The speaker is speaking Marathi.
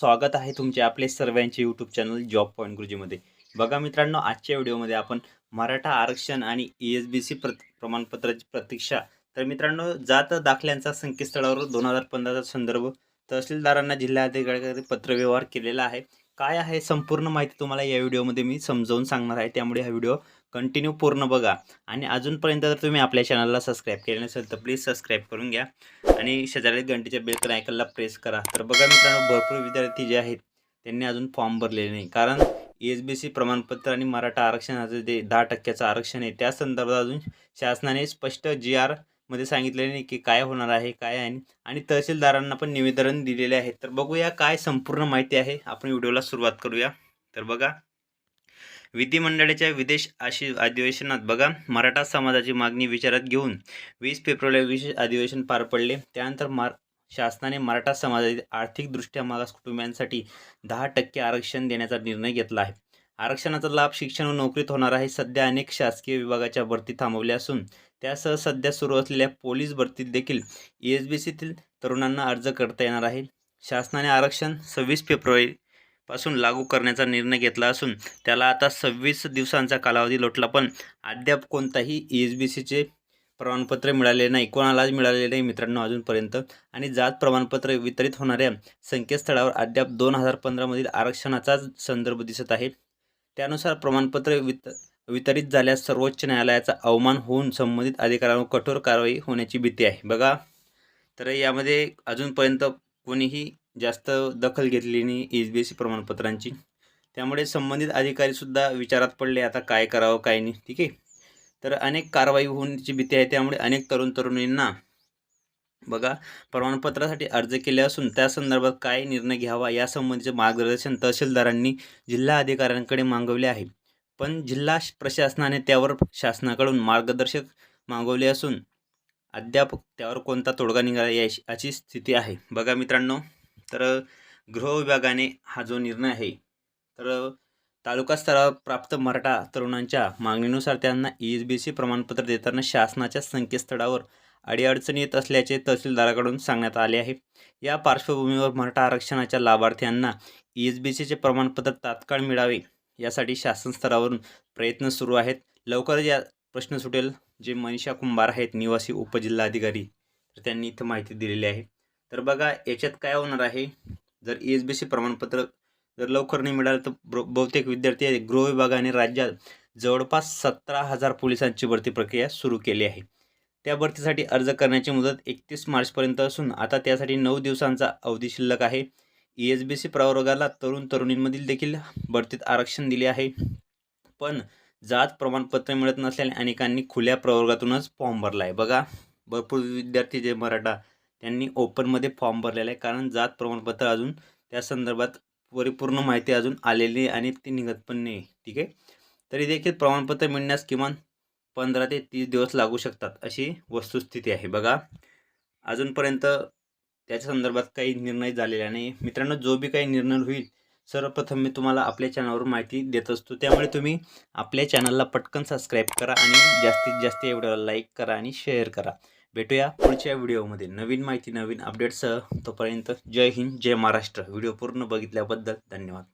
स्वागत आहे तुमचे आपले सर्वांचे यूट्यूब चॅनल जॉब पॉईंट गुरुजीमध्ये बघा मित्रांनो आजच्या व्हिडिओमध्ये आपण मराठा आरक्षण आणि ई एस बी सी प्र प्रमाणपत्राची प्रतीक्षा. तर मित्रांनो जात दाखल्यांचा संकेतस्थळावर दोन हजार पंधराचा संदर्भ तहसीलदारांना जिल्हाधिकाऱ्यांकडे पत्रव्यवहार केलेला आहे. काय आहे संपूर्ण माहिती तुम्हाला या व्हिडिओमध्ये मी समजावून सांगणार आहे. त्यामुळे हा व्हिडिओ कंटिन्यू पूर्ण बघा. आणि अजूनपर्यंत जर तुम्ही आपल्या चॅनलला सबस्क्राईब केले नसेल तर प्लीज सबस्क्राईब करून घ्या. आणि शेजारी घंटेच्या बेलकन आयकनला प्रेस करा. तर बघा मित्रांनो भरपूर विद्यार्थी जे आहेत त्यांनी अजून फॉर्म भरलेले नाही. कारण एस बी सी प्रमाणपत्र आणि मराठा आरक्षणाचं जे दहा टक्क्याचं आरक्षण आहे त्या संदर्भात अजून शासनाने स्पष्ट जी आरमध्ये सांगितलेले नाही की काय होणार आहे काय आहे आणि तहसीलदारांना पण निवेदन दिलेले आहे. तर बघूया काय संपूर्ण माहिती आहे. आपण व्हिडिओला सुरुवात करूया. तर बघा. विधिमंडळाच्या विदेश आशि अधिवेशनात बघा मराठा समाजाची मागणी विचारात घेऊन वीस फेब्रुवारी विशेष अधिवेशन पार पडले. त्यानंतर मार शासनाने मराठा समाजातील आर्थिकदृष्ट्या मागास कुटुंबियांसाठी दहा टक्के आरक्षण देण्याचा निर्णय घेतला आहे. आरक्षणाचा लाभ शिक्षण व नोकरीत होणार आहे. सध्या अनेक शासकीय विभागाच्या भरती थांबवल्या असून त्यासह सध्या सुरू असलेल्या पोलीस भरतीत देखील ई एस बी सीतील तरुणांना अर्ज करता येणार आहे. शासनाने आरक्षण सव्वीस फेब्रुवारी पासून लागू करण्याचा निर्णय घेतला असून त्याला आता सव्वीस दिवसांचा कालावधी लोटला. पण अद्याप कोणताही ई एस बी सीचे प्रमाणपत्र मिळाले नाही. कोणालाच मिळालेले नाही मित्रांनो अजूनपर्यंत. आणि जात प्रमाणपत्र वितरित होणाऱ्या संकेतस्थळावर अद्याप दोन हजार पंधरामधील आरक्षणाचाच संदर्भ दिसत आहे. त्यानुसार प्रमाणपत्र वित वितरित झाल्यास सर्वोच्च न्यायालयाचा अवमान होऊन संबंधित अधिकाऱ्यांवर कठोर कारवाई होण्याची भीती आहे. बघा. तर यामध्ये अजूनपर्यंत कोणीही जास्त दखल घेतली नाही एस बी एस सी प्रमाणपत्रांची. त्यामुळे संबंधित अधिकारीसुद्धा विचारात पडले आता काय करावं काय नाही ठीक आहे? तर अनेक कारवाई होण्याची भीती आहे त्यामुळे अनेक तरुण तरुणींना बघा प्रमाणपत्रासाठी अर्ज केले असून त्या संदर्भात काय निर्णय घ्यावा यासंबंधीचे मार्गदर्शन तहसीलदारांनी जिल्हा अधिकाऱ्यांकडे मागवले आहे. पण जिल्हा प्रशासनाने त्यावर शासनाकडून मार्गदर्शक मागवले असून अद्याप त्यावर कोणता तोडगा निघाला याची स्थिती आहे. बघा मित्रांनो. तर गृह विभागाने हा जो निर्णय आहे तर तालुका स्तरावर प्राप्त मराठा तरुणांच्या मागणीनुसार त्यांना ई एस बी सी प्रमाणपत्र देताना शासनाच्या संकेतस्थळावर अडीअडचणी येत असल्याचे तहसीलदाराकडून सांगण्यात आले आहे. या पार्श्वभूमीवर मराठा आरक्षणाच्या लाभार्थ्यांना ई एस बी सीचे प्रमाणपत्र तात्काळ मिळावे यासाठी शासन स्तरावरून प्रयत्न सुरू आहेत. लवकरच या प्रश्न सुटेल जे मनीषा कुंभार आहेत निवासी उपजिल्हाधिकारी. तर त्यांनी इथं माहिती दिलेली आहे. तर बघा याच्यात काय होणार आहे? जर ई एस बी सी प्रमाणपत्र जर लवकर नाही मिळालं तर बहुतेक विद्यार्थी गृह विभागाने राज्यात जवळपास सतरा हजार पोलिसांची भरती प्रक्रिया सुरू केली आहे. त्या भरतीसाठी अर्ज करण्याची मुदत एकतीस मार्चपर्यंत असून आता त्यासाठी नऊ दिवसांचा अवधी शिल्लक आहे. ई एस बी सी प्रवर्गाला तरुण तरुणींमधील देखील भरतीत आरक्षण दिले आहे. पण जात प्रमाणपत्र मिळत नसल्याने अनेकांनी खुल्या प्रवर्गातूनच फॉर्म भरला आहे. बघा भरपूर विद्यार्थी जे मराठा त्यांनी ओपनमध्ये फॉर्म भरलेला आहे. कारण जात प्रमाणपत्र अजून त्या संदर्भात परिपूर्ण माहिती अजून आलेली आणि ती निघत पण नाही. ठीक आहे? तरी देखील प्रमाणपत्र मिळण्यास किमान पंधरा ते तीस दिवस लागू शकतात अशी वस्तुस्थिती आहे. बघा अजूनपर्यंत त्याच्या संदर्भात काही निर्णय झालेला नाही. मित्रांनो जो बी काही निर्णय होईल सर्वप्रथम मी तुम्हाला आपल्या चॅनलवर माहिती देत असतो. त्यामुळे तुम्ही आपल्या चॅनलला पटकन सबस्क्राईब करा आणि जास्तीत जास्त एवढ्याला लाईक करा आणि शेअर करा. भेटूया पुढच्या व्हिडिओमध्ये. नवीन माहिती नवीन अपडेटसह तोपर्यंत जय हिंद जय महाराष्ट्र. व्हिडिओ पूर्ण बघितल्याबद्दल धन्यवाद.